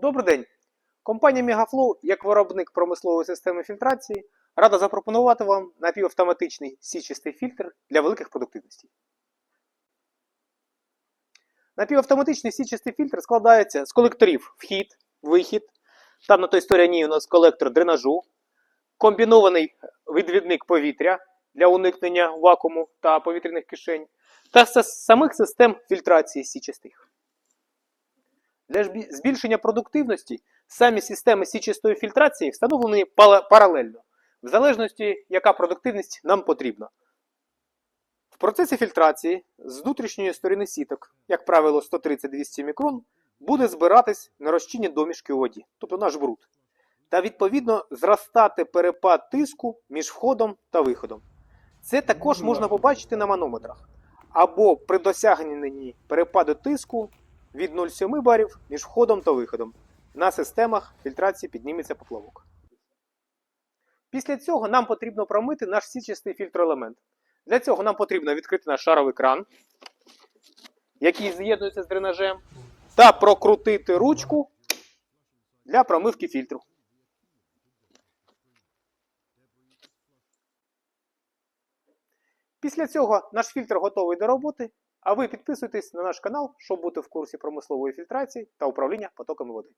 Добрий день! Компанія Megaflow, як виробник промислової системи фільтрації, рада запропонувати вам напівавтоматичний січистий фільтр для великих продуктивностей. Напівавтоматичний січистий фільтр складається з колекторів вхід, вихід. Там на той стороні у нас колектор дренажу, комбінований відвідник повітря для уникнення вакууму та повітряних кишень, та самих систем фільтрації січистих. Для збільшення продуктивності самі системи січистої фільтрації встановлені паралельно, в залежності, яка продуктивність нам потрібна. В процесі фільтрації з внутрішньої сторони сіток, як правило 130-200 мікрон, буде збиратись нерозчинні домішки у воді, тобто наш бруд, та відповідно зростати перепад тиску між входом та виходом. Це також можна побачити на манометрах або при досягненні перепаду тиску від 0,7 барів між входом та виходом. На системах фільтрації підніметься поплавок. Після цього нам потрібно промити наш січистий фільтроелемент. Для цього нам потрібно відкрити наш шаровий кран, який з'єднується з дренажем, та прокрутити ручку для промивки фільтру. Після цього наш фільтр готовий до роботи, а ви підписуйтесь на наш канал, щоб бути в курсі промислової фільтрації та управління потоками води.